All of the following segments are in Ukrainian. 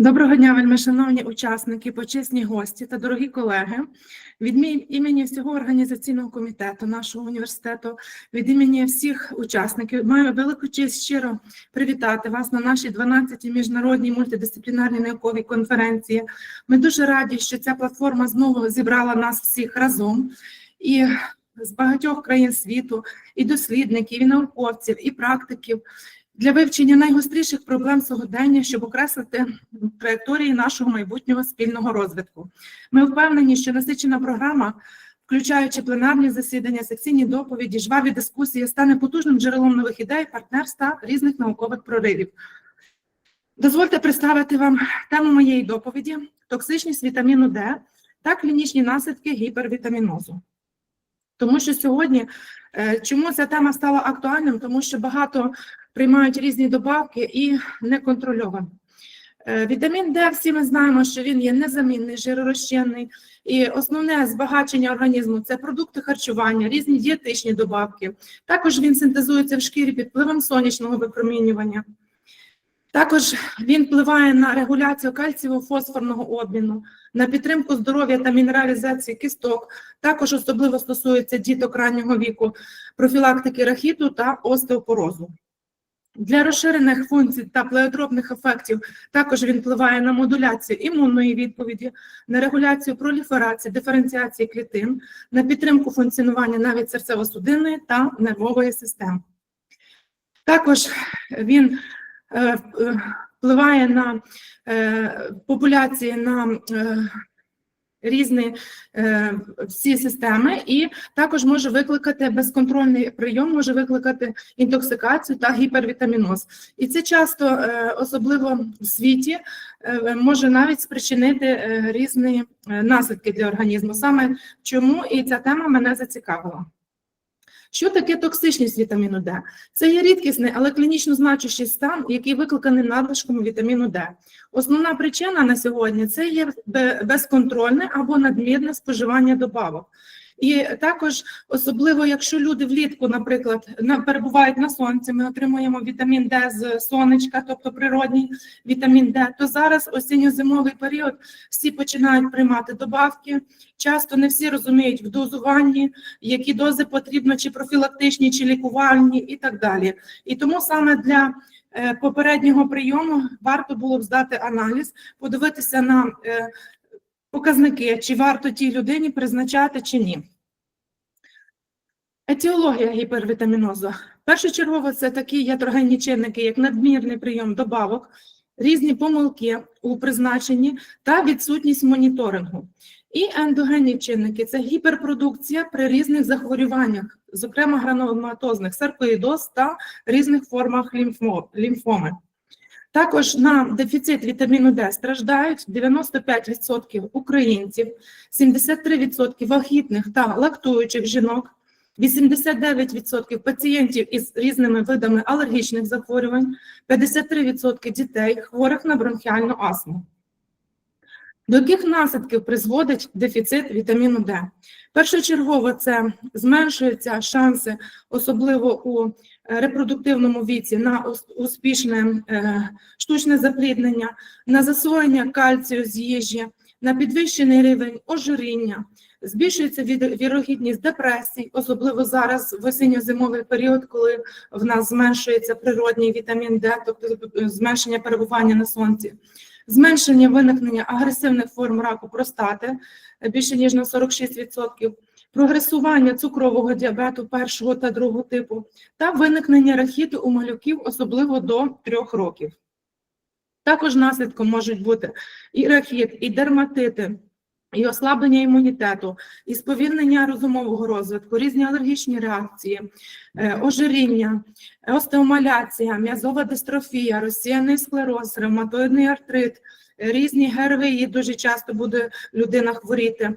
Доброго дня, вельми шановні учасники, почесні гості та дорогі колеги. Від імені всього організаційного комітету нашого університету, від імені всіх учасників, маю велику честь щиро привітати вас на нашій 12-й міжнародній мультидисциплінарній науковій конференції. Ми дуже раді, що ця платформа знову зібрала нас всіх разом і з багатьох країн світу, і дослідників, і науковців, і практиків для вивчення найгостріших проблем сьогодення, щоб окреслити траєкторії нашого майбутнього спільного розвитку. Ми впевнені, що насичена програма, включаючи пленарні засідання, секційні доповіді, жваві дискусії, стане потужним джерелом нових ідей, партнерств та різних наукових проривів. Дозвольте представити вам тему моєї доповіді: токсичність вітаміну Д та клінічні наслідки гіпервітамінозу. Тому що сьогодні, е, чому ця тема стала актуальним? Тому що багато приймають різні добавки і неконтрольовано. Е, Вітамін Д, всі ми знаємо, що він є незамінний, жиророзчинний, і основне збагачення організму це продукти харчування, різні дієтичні добавки. Також він синтезується в шкірі під впливом сонячного випромінювання. Також він впливає на регуляцію кальцієво-фосфорного обміну, на підтримку здоров'я та мінералізації кісток. Також особливо стосується діток раннього віку, профілактики рахіту та остеопорозу. Для розширених функцій та плеотропних ефектів також він впливає на модуляцію імунної відповіді, на регуляцію проліферації, диференціації клітин, на підтримку функціонування навіть серцево-судинної та нервової системи. Також він впливає на е, популяції на е, різні е, всі системи, і також може викликати безконтрольний прийом, може викликати інтоксикацію та гіпервітаміноз. І це часто, е, особливо в світі, е, може навіть спричинити е, різні е, наслідки для організму. Саме чому і ця тема мене зацікавила. Що таке токсичність вітаміну Д? Це є рідкісний, але клінічно значущий стан, який викликаний надлишком вітаміну Д. Основна причина на сьогодні це є безконтрольне або надмірне споживання добавок. І також, особливо, якщо люди влітку, наприклад, перебувають на сонці, ми отримуємо вітамін Д з сонечка, тобто природній вітамін Д, то зараз осінньо-зимовий період всі починають приймати добавки. Часто не всі розуміють в дозуванні, які дози потрібно, чи профілактичні, чи лікувальні, і так далі. І тому саме для е, попереднього прийому варто було б здати аналіз, подивитися на е, показники, чи варто тій людині призначати чи ні. Етіологія гіпервітамінозу. Першочергово це такі ятрогенні чинники, як надмірний прийом добавок, різні помилки у призначенні та відсутність моніторингу. І ендогенні чинники це гіперпродукція при різних захворюваннях, зокрема грануломатозних, саркоїдоз та різних формах лімфо- лімфоми. Також на дефіцит вітаміну Д страждають 95% українців, 73% вагітних та лактуючих жінок, 89% пацієнтів із різними видами алергічних захворювань, 53% дітей, хворих на бронхіальну астму. До яких наслідків призводить дефіцит вітаміну Д? Першочергово це зменшуються шанси, особливо у репродуктивному віці, на успішне е, штучне запліднення, на засвоєння кальцію з їжі, на підвищений рівень ожиріння, збільшується вірогідність депресій, особливо зараз в осінньо-зимовий період, коли в нас зменшується природній вітамін Д, тобто е, зменшення перебування на сонці зменшення виникнення агресивних форм раку простати е, більше ніж на 46%, прогресування цукрового діабету першого та другого типу та виникнення рахіту у малюків, особливо до 3 років. Також наслідком можуть бути і рахіт, і дерматити, і ослаблення імунітету, і сповільнення розумового розвитку, різні алергічні реакції, е, ожиріння, остеомаляція, м'язова дистрофія, розсіяний склероз, ревматоїдний артрит, різні ГРВІ, дуже часто буде людина хворіти,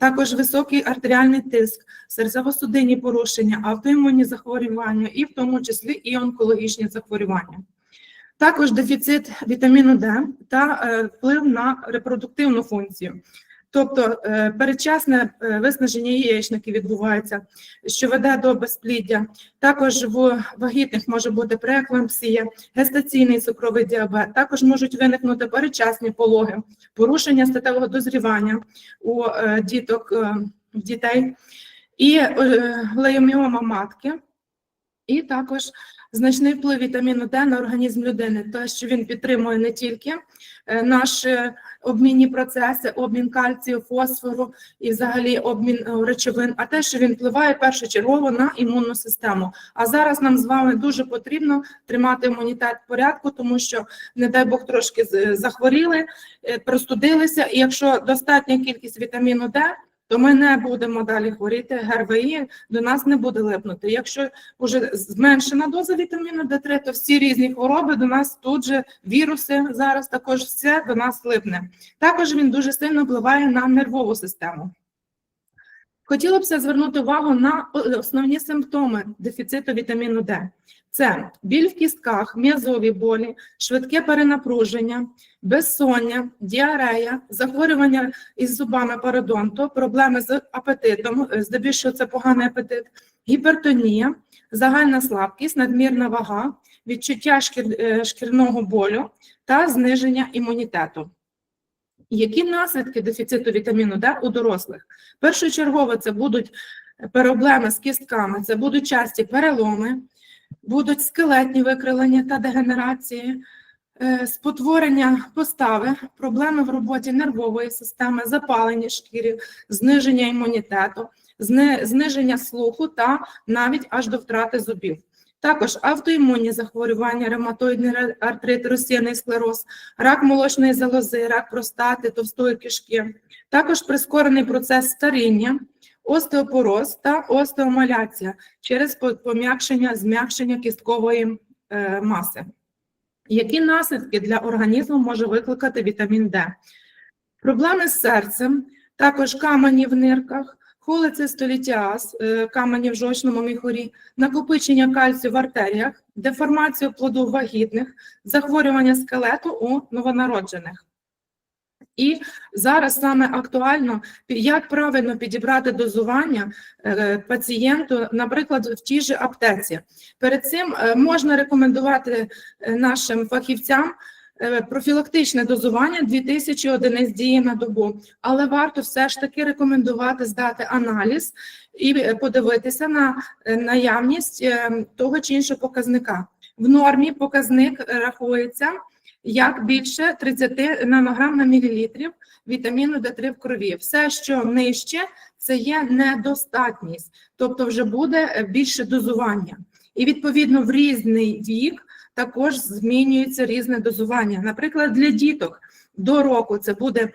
також високий артеріальний тиск, серцево-судинні порушення, автоімунні захворювання і в тому числі і онкологічні захворювання. Також дефіцит вітаміну Д та е, вплив на репродуктивну функцію. Тобто е, передчасне е, виснаження яєчників відбувається, що веде до безпліддя. Також в вагітних може бути прееклампсія, гестаційний цукровий діабет. Також можуть виникнути передчасні пологи, порушення статевого дозрівання у е, діток, в дітей і лейоміома матки. І також значний вплив вітаміну Д на організм людини, те, що він підтримує не тільки е, наші обмінні процеси, обмін кальцію, фосфору і взагалі обмін е, речовин, а те, що він впливає першочергово на імунну систему. А зараз нам з вами дуже потрібно тримати імунітет в порядку, тому що, не дай Бог, трошки з- захворіли, е, простудилися, і якщо достатня кількість вітаміну Д, то ми не будемо далі хворіти, ГРВІ до нас не буде липнути. Якщо вже зменшена доза вітаміну Д3, то всі різні хвороби до нас тут же віруси зараз також все до нас липне. Також він дуже сильно впливає на нервову систему. Хотіла б звернути увагу на основні симптоми дефіциту вітаміну Д. Це біль в кістках, м'язові болі, швидке перенапруження, безсоння, діарея, захворювання із зубами пародонту, проблеми з апетитом, е, здебільшого це поганий апетит, гіпертонія, загальна слабкість, надмірна вага, відчуття шкір- е, шкірного болю та зниження імунітету. Які наслідки дефіциту вітаміну Д у дорослих? Першочергово це будуть проблеми з кістками, це будуть часті переломи, будуть скелетні викривлення та дегенерації, е, спотворення постави, проблеми в роботі нервової системи, запалення шкіри, зниження імунітету, зниження слуху та навіть аж до втрати зубів. Також автоімунні захворювання, ревматоїдний ре- артрит, розсіяний склероз, рак молочної залози, рак простати, товстої кишки. Також прискорений процес старіння, остеопороз та остеомаляція через пом'якшення, зм'якшення кісткової е, маси. Які наслідки для організму може викликати вітамін Д? Проблеми з серцем, також камені в нирках, холецистолітіаз, е, камені в жовчному міхурі, накопичення кальцію в артеріях, деформацію плоду вагітних, захворювання скелету у новонароджених. І зараз саме актуально, як правильно підібрати дозування е, пацієнту, наприклад, в тій же аптеці. Перед цим е, можна рекомендувати е, нашим фахівцям профілактичне дозування 2000 одиниць дії на добу, але варто все ж таки рекомендувати здати аналіз і подивитися на наявність того чи іншого показника. В нормі показник рахується як більше 30 нанограм на мілілітрів вітаміну Д3 в крові. Все, що нижче, це є недостатність, тобто вже буде е, більше дозування. І відповідно в різний вік також змінюється різне дозування. Наприклад, для діток до року це буде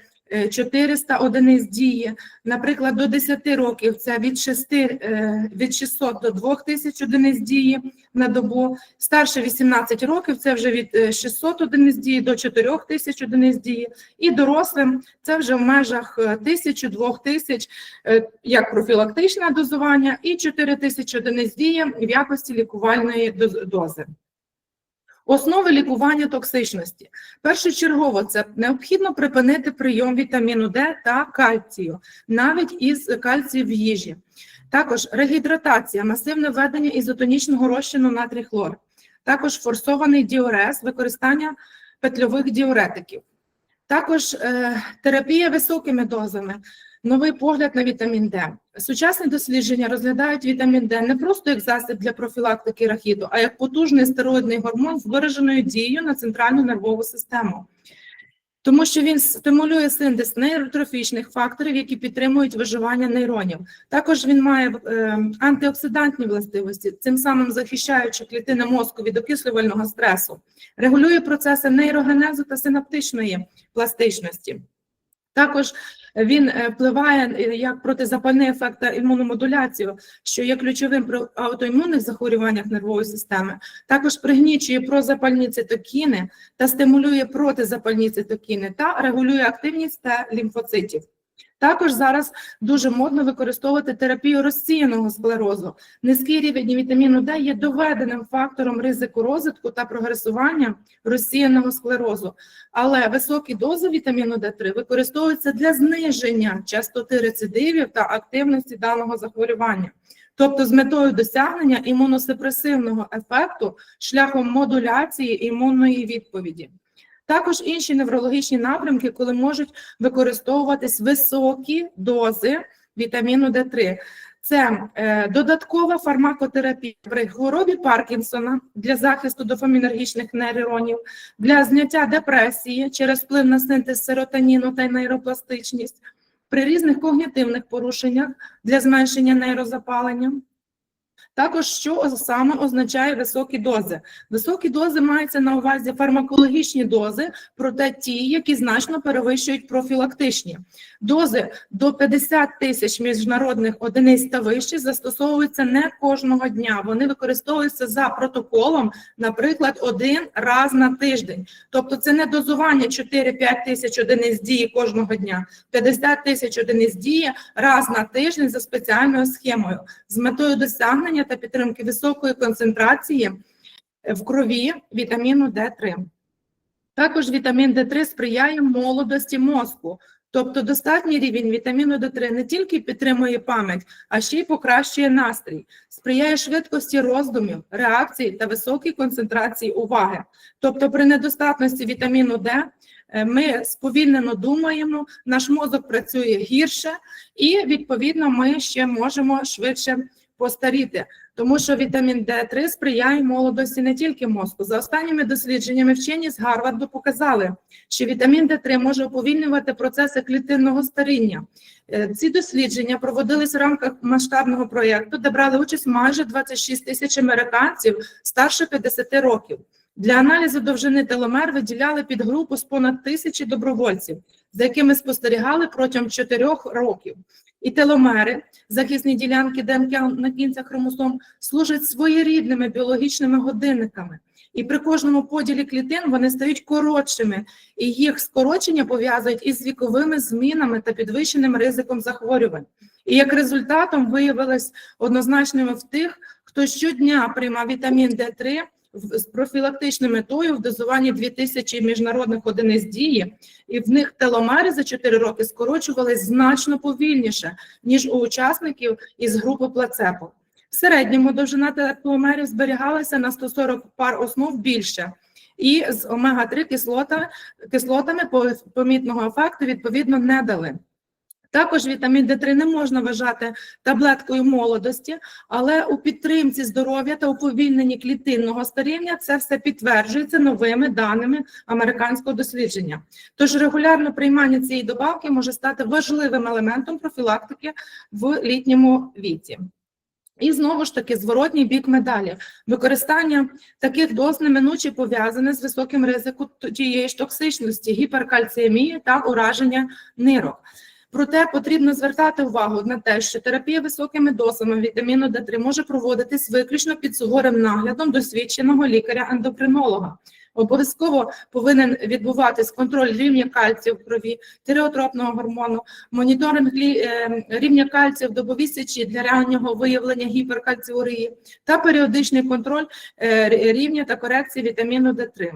400 одиниць дії. Наприклад, до 10 років це від 6, е, від 600 до 2000 одиниць дії на добу. Старше 18 років це вже від е, 600 одиниць дії до 4000 одиниць дії. І дорослим це вже в межах 1000-2000 е, як профілактичне дозування і 4000 одиниць дії в якості лікувальної дози. Основи лікування токсичності. Першочергово це необхідно припинити прийом вітаміну Д та кальцію, навіть із кальцію в їжі. Також регідратація, масивне введення ізотонічного розчину натрій хлор. Також форсований діурез, використання петльових діуретиків. Також е, терапія високими дозами, новий погляд на вітамін Д. Сучасні дослідження розглядають вітамін Д не просто як засіб для профілактики рахіту, а як потужний стероїдний гормон з вираженою дією на центральну нервову систему. Тому що він стимулює синтез нейротрофічних факторів, які підтримують виживання нейронів. Також він має е, антиоксидантні властивості, цим самим захищаючи клітини мозку від окислювального стресу, регулює процеси нейрогенезу та синаптичної пластичності. Також він е, впливає е, як протизапальний ефект та імуномодуляцію, що є ключовим при аутоімунних захворюваннях нервової системи. Також пригнічує прозапальні цитокіни та стимулює протизапальні цитокіни та регулює активність та лімфоцитів. Також зараз дуже модно використовувати терапію розсіяного склерозу. Низький рівень вітаміну Д є доведеним фактором ризику розвитку та прогресування розсіяного склерозу. Але високі дози вітаміну Д3 використовуються для зниження частоти рецидивів та активності даного захворювання. Тобто з метою досягнення імуносупресивного ефекту шляхом модуляції імунної відповіді. Також інші неврологічні напрямки, коли можуть використовуватись високі дози вітаміну Д3. Це е, додаткова фармакотерапія при хворобі Паркінсона для захисту дофамінергічних нейронів, для зняття депресії через вплив на синтез серотоніну та нейропластичність, при різних когнітивних порушеннях для зменшення нейрозапалення. Також що саме означає високі дози? Високі дози маються на увазі фармакологічні дози, проте ті, які значно перевищують профілактичні. Дози до 50 тисяч міжнародних одиниць та вище застосовуються не кожного дня. Вони використовуються за протоколом, наприклад, один раз на тиждень. Тобто це не дозування 4-5 тисяч одиниць дії кожного дня, 50 тисяч одиниць дії раз на тиждень за спеціальною схемою з метою досягнення та підтримки високої концентрації в крові вітаміну Д3. Також вітамін Д3 сприяє молодості мозку, тобто достатній рівень вітаміну Д3 не тільки підтримує пам'ять, а ще й покращує настрій, сприяє швидкості роздумів, реакцій та високій концентрації уваги. Тобто, при недостатності вітаміну Д е, ми сповільнено думаємо, наш мозок працює гірше, і відповідно ми ще можемо швидше постаріти, тому що вітамін Д3 сприяє молодості не тільки мозку. За останніми дослідженнями вчені з Гарварду показали, що вітамін Д3 може уповільнювати процеси клітинного старіння. Е, Ці дослідження проводились в рамках масштабного проєкту, де брали участь майже 26 тисяч американців старше 50 років. Для аналізу довжини теломер виділяли підгрупу з понад тисячі добровольців, за якими спостерігали протягом 4 років. І теломери, захисні ділянки ДНК на кінцях хромосом, служать своєрідними біологічними годинниками. І при кожному поділі клітин вони стають коротшими, і їх скорочення пов'язують із віковими змінами та підвищеним ризиком захворювань. І як результатом виявилось однозначними в тих, хто щодня приймав вітамін Д3 в- з профілактичною метою в дозуванні 2000 міжнародних одиниць дії, і в них теломери за 4 роки скорочувались значно повільніше, ніж у учасників із групи плацебо. В середньому довжина теломерів зберігалася на 140 пар основ більше, і з омега-3 кислота, кислотами помітного ефекту відповідно не дали. Також вітамін Д3 не можна вважати таблеткою молодості, але у підтримці здоров'я та уповільненні клітинного старіння це все підтверджується новими даними американського дослідження. Тож регулярне приймання цієї добавки може стати важливим елементом профілактики в літньому віці. І знову ж таки зворотній бік медалі. Використання таких доз неминуче пов'язане з високим ризиком тієї ж токсичності, гіперкальціємії та ураження нирок. Проте потрібно звертати увагу на те, що терапія високими дозами вітаміну Д3 може проводитись виключно під суворим наглядом досвідченого лікаря-ендокринолога. Обов'язково повинен відбуватись контроль рівня кальцію в крові, тиреотропного гормону, моніторинг е, рівня кальцію в добовій сечі для раннього виявлення гіперкальціурії та періодичний контроль е, рівня та корекції вітаміну Д3.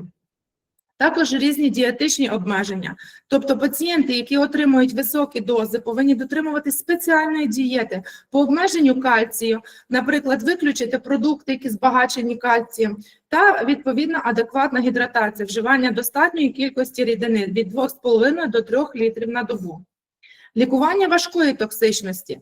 Також різні дієтичні обмеження. Тобто пацієнти, які отримують високі дози, повинні дотримуватись спеціальної дієти по обмеженню кальцію, наприклад, виключити продукти, які збагачені кальцієм, та відповідна адекватна гідратація, вживання достатньої кількості рідини від 2,5 до 3 літрів на добу. Лікування важкої токсичності.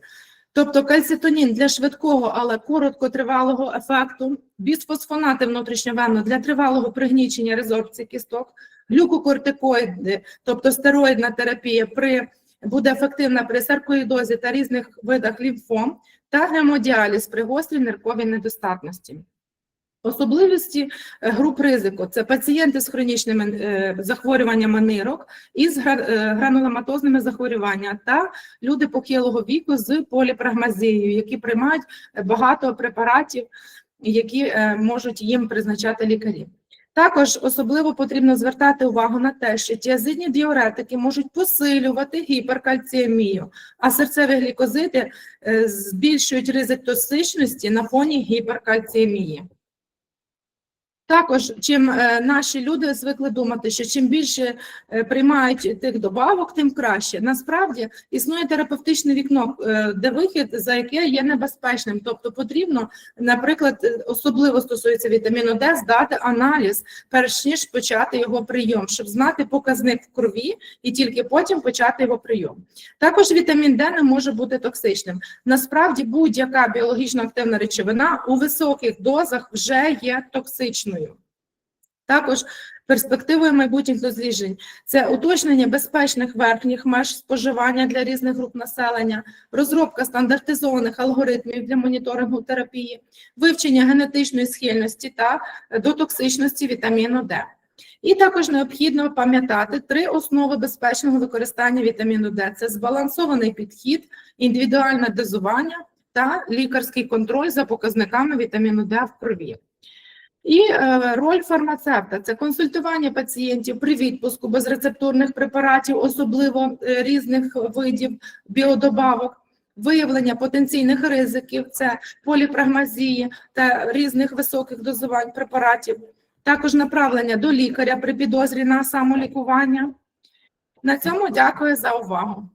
Тобто кальцитонін для швидкого, але короткотривалого ефекту, бісфосфонати внутрішньовенно для тривалого пригнічення резорбції кісток, глюкокортикоїди, тобто стероїдна терапія при буде ефективна при саркоїдозі та різних видах лімфом, та гемодіаліз при гострій нирковій недостатності. Особливості е, груп ризику це пацієнти з хронічними е, захворюваннями нирок із гра- е, грануломатозними захворюваннями та люди похилого віку з поліпрагмазією, які приймають багато препаратів, які можуть їм призначати лікарі. Також особливо потрібно звертати увагу на те, що тіазидні діуретики можуть посилювати гіперкальціемію, а серцеві глікозиди е, збільшують ризик токсичності на фоні гіперкальціемії. Також, чим е, наші люди звикли думати, що чим більше е, приймають тих добавок, тим краще. Насправді існує терапевтичне вікно, е, де вихід, за яке є небезпечним. Тобто потрібно, наприклад, особливо стосується вітаміну Д, здати аналіз, перш ніж почати його прийом, щоб знати показник в крові і тільки потім почати його прийом. Також вітамін Д не може бути токсичним. Насправді будь-яка біологічно активна речовина у високих дозах вже є токсичною. Також перспективою майбутніх досліджень це уточнення безпечних верхніх меж споживання для різних груп населення, розробка стандартизованих алгоритмів для моніторингу терапії, вивчення генетичної схильності та до токсичності вітаміну Д. І також необхідно пам'ятати три основи безпечного використання вітаміну Д: це збалансований підхід, індивідуальне дозування та лікарський контроль за показниками вітаміну Д в крові. І е, роль фармацевта це консультування пацієнтів при відпуску безрецептурних препаратів, особливо е, різних видів біодобавок, виявлення потенційних ризиків, це поліпрагмазії та різних високих дозувань препаратів, також направлення до лікаря при підозрі на самолікування. На цьому дякую за увагу.